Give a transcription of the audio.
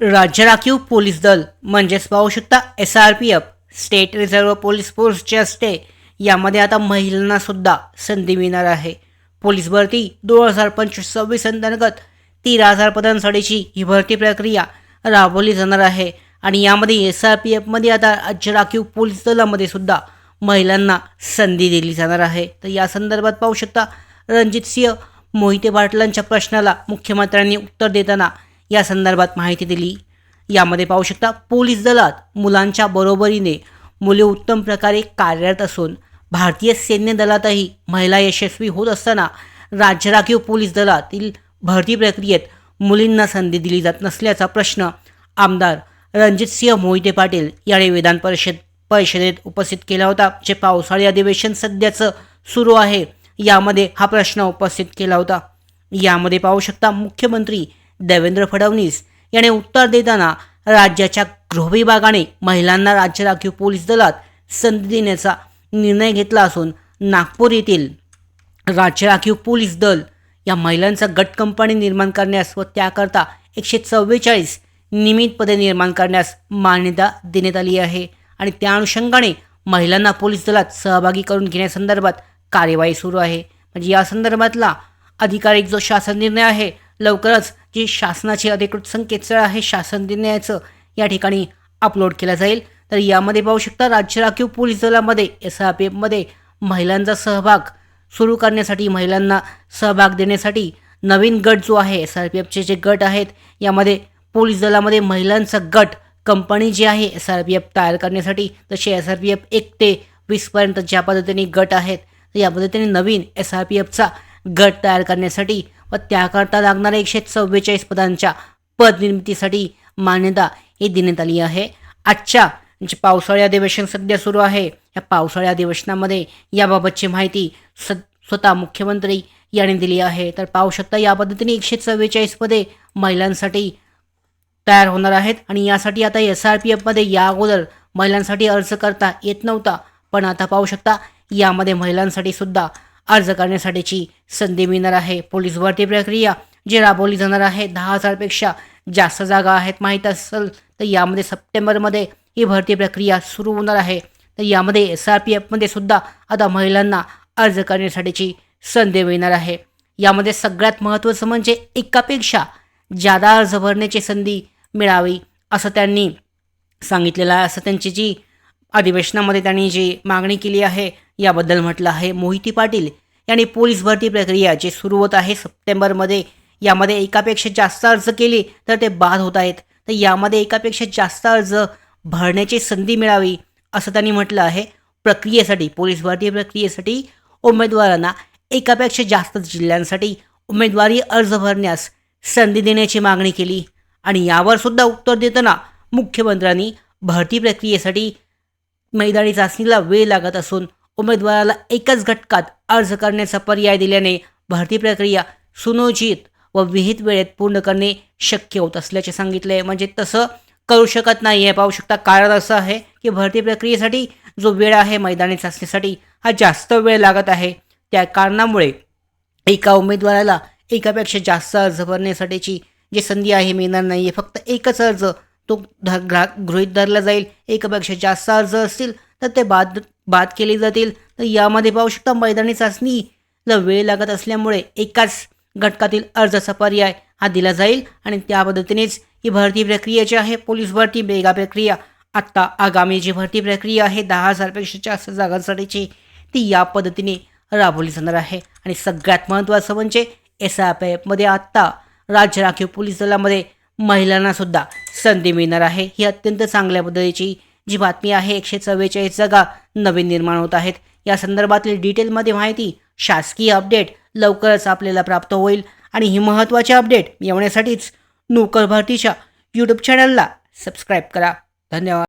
राज्य राखीव पोलीस दल म्हणजेच पाहू शकता S R P F state reserve police force जे असते यामध्ये आता महिलांना सुद्धा संधी मिळणार आहे. पोलीस भरती दोन हजार पंचवीस सव्वीस अंतर्गत तेरा हजार पदांसाठीची ही भरती प्रक्रिया राबवली जाणार आहे. आणि यामध्ये एस आर पी एफमध्ये आता राज्य राखीव पोलीस दलामध्ये सुद्धा महिलांना संधी दिली जाणार आहे. तर या संदर्भात पाहू शकता रणजित सिंह मोहिते पाटलांच्या प्रश्नाला मुख्यमंत्र्यांनी उत्तर देताना या संदर्भात माहिती दिली. यामध्ये पाहू शकता पोलीस दलात मुलांच्या बरोबरीने मुले उत्तम प्रकारे कार्यरत असून भारतीय सैन्य दलातही महिला यशस्वी होत असताना राज्य राखीव पोलीस दलातील भरती प्रक्रियेत मुलींना संधी दिली जात नसल्याचा प्रश्न आमदार रणजितसिंह मोहिते पाटील यांनी विधान परिषद परिषदेत उपस्थित केला होता जे पावसाळी अधिवेशन सध्याचं सुरू आहे. यामध्ये हा प्रश्न उपस्थित केला होता. यामध्ये पाहू शकता मुख्यमंत्री देवेंद्र फडणवीस याने उत्तर देताना राज्याच्या गृहविभागाने महिलांना राज्य राखीव पोलीस दलात संधी देण्याचा निर्णय घेतला असून नागपूर येथील राज्य राखीव पोलीस दल या महिलांचा गट कंपनी निर्माण करण्यास व त्याकरता एकशे चव्वेचाळीस नियमित पदे निर्माण करण्यास मान्यता देण्यात आली आहे आणि त्या अनुषंगाने महिलांना पोलीस दलात सहभागी करून घेण्यासंदर्भात कार्यवाही सुरू आहे. म्हणजे या संदर्भातला अधिकारिक जो शासन निर्णय आहे लवकरच जी शासनाची अधिकृत संकेतस्थळ आहे शासन निर्णयाचं या ठिकाणी अपलोड केलं जाईल. तर यामध्ये पाहू शकता राज्य राखीव पोलीस दलामध्ये एस आर पी एफमध्ये महिलांचा सहभाग सुरू करण्यासाठी महिलांना सहभाग देण्यासाठी नवीन गट जो आहे एस आर पी एफचे जे गट आहेत यामध्ये पोलीस दलामध्ये महिलांचा गट कंपनी जी आहे एस आर पी एफ तयार करण्यासाठी तसे एस आर पी एफ एक ते वीसपर्यंत ज्या पद्धतीने गट आहेत तर या पद्धतीने नवीन एस आर पी एफचा गट तयार करण्यासाठी व त्याकरता लागणाऱ्या एकशे चव्वेचाळीस पदांच्या पदनिर्मितीसाठी मान्यता ही देण्यात आली आहे. आजच्या जे पावसाळी अधिवेशन सध्या सुरू आहे या पावसाळी अधिवेशनामध्ये याबाबतची माहिती स स्वतः मुख्यमंत्री यांनी दिली आहे. तर पाहू शकता या पद्धतीने एकशे चव्वेचाळीस पदे महिलांसाठी तयार होणार आहेत आणि यासाठी आता एस आर पी एफमध्ये या अगोदर महिलांसाठी अर्ज करता येत नव्हता. पण आता पाहू शकता यामध्ये महिलांसाठी सुद्धा अर्ज करण्यासाठीची संधी मिळणार आहे. पोलीस भरती प्रक्रिया जी राबवली जाणार आहे दहा हजारपेक्षा जास्त जागा आहेत माहीत असेल तर यामध्ये सप्टेंबरमध्ये ही भरती प्रक्रिया सुरू होणार आहे. तर यामध्ये एस आर पी एफमध्ये सुद्धा आता महिलांना अर्ज करण्यासाठीची संधी मिळणार आहे. यामध्ये सगळ्यात महत्त्वाचं म्हणजे एकापेक्षा जादा अर्ज भरण्याची संधी मिळावी असं त्यांनी सांगितलेलं आहे. असं त्यांची जी अधिवेशनामध्ये त्यांनी जी मागणी केली आहे याबद्दल म्हटलं आहे. मोहिती पाटील यांनी पोलीस भरती प्रक्रिया जी सुरू होत आहे सप्टेंबरमध्ये यामध्ये एकापेक्षा जास्त अर्ज केले तर ते बाद होत आहेत. तर यामध्ये एकापेक्षा जास्त अर्ज भरण्याची संधी मिळावी असं त्यांनी म्हटलं आहे. प्रक्रियेसाठी पोलीस भरती प्रक्रियेसाठी उमेदवारांना एकापेक्षा जास्त जिल्ह्यांसाठी उमेदवारी अर्ज भरण्यास संधी देण्याची मागणी केली. आणि यावर सुद्धा उत्तर देताना मुख्यमंत्र्यांनी भरती प्रक्रियेसाठी मैदानी चाचणीला वेळ लागत असून उमेदवाराला एकाच घटकात अर्ज करण्याचा पर्याय दिल्याने भरती प्रक्रिया सुनियोजित व विहित वेळेत पूर्ण करणे शक्य होत असल्याचे सांगितले. म्हणजे तसं करू शकत नाही आहे पाहू शकता. कारण असं आहे की भरती प्रक्रियेसाठी जो वेळ आहे मैदानी चाचणीसाठी हा जास्त वेळ लागत आहे. त्या कारणामुळे एका उमेदवाराला एकापेक्षा जास्त अर्ज भरण्यासाठीची जी संधी आहे मिळणार नाही आहे फक्त एकच अर्ज तो ध ग्रा गृहीत धरला जाईल. एकापेक्षा जास्त अर्ज असतील तर ते बाद बाद केले जातील. तर यामध्ये पाहू शकता मैदानी चाचणीला वेळ लागत असल्यामुळे एकाच घटकातील अर्जाचा पर्याय हा दिला जाईल. आणि त्या पद्धतीनेच ही भरती प्रक्रिया जी आहे पोलीस भरती मेगा प्रक्रिया. आत्ता आगामी जी भरती प्रक्रिया आहे दहा हजारपेक्षा जास्त जागांसाठीची ती या पद्धतीने राबवली जाणार आहे. आणि सगळ्यात महत्त्वाचं म्हणजे एस आय पी एफमध्ये आत्ता राज्य राखीव पोलीस दलामध्ये महिलांना सुद्धा संधी मिळणार आहे. ही अत्यंत चांगल्या पद्धतीची जी बातमी आहे एकशे चव्वेचाळीस जागा नवीन निर्माण होत आहेत. या संदर्भातील डिटेलमध्ये माहिती शासकीय अपडेट लवकरच आपल्याला प्राप्त होईल. आणि ही महत्त्वाची अपडेट मिळवण्यासाठीच नोकर भरतीच्या यूट्यूब चॅनलला सबस्क्राईब करा. धन्यवाद.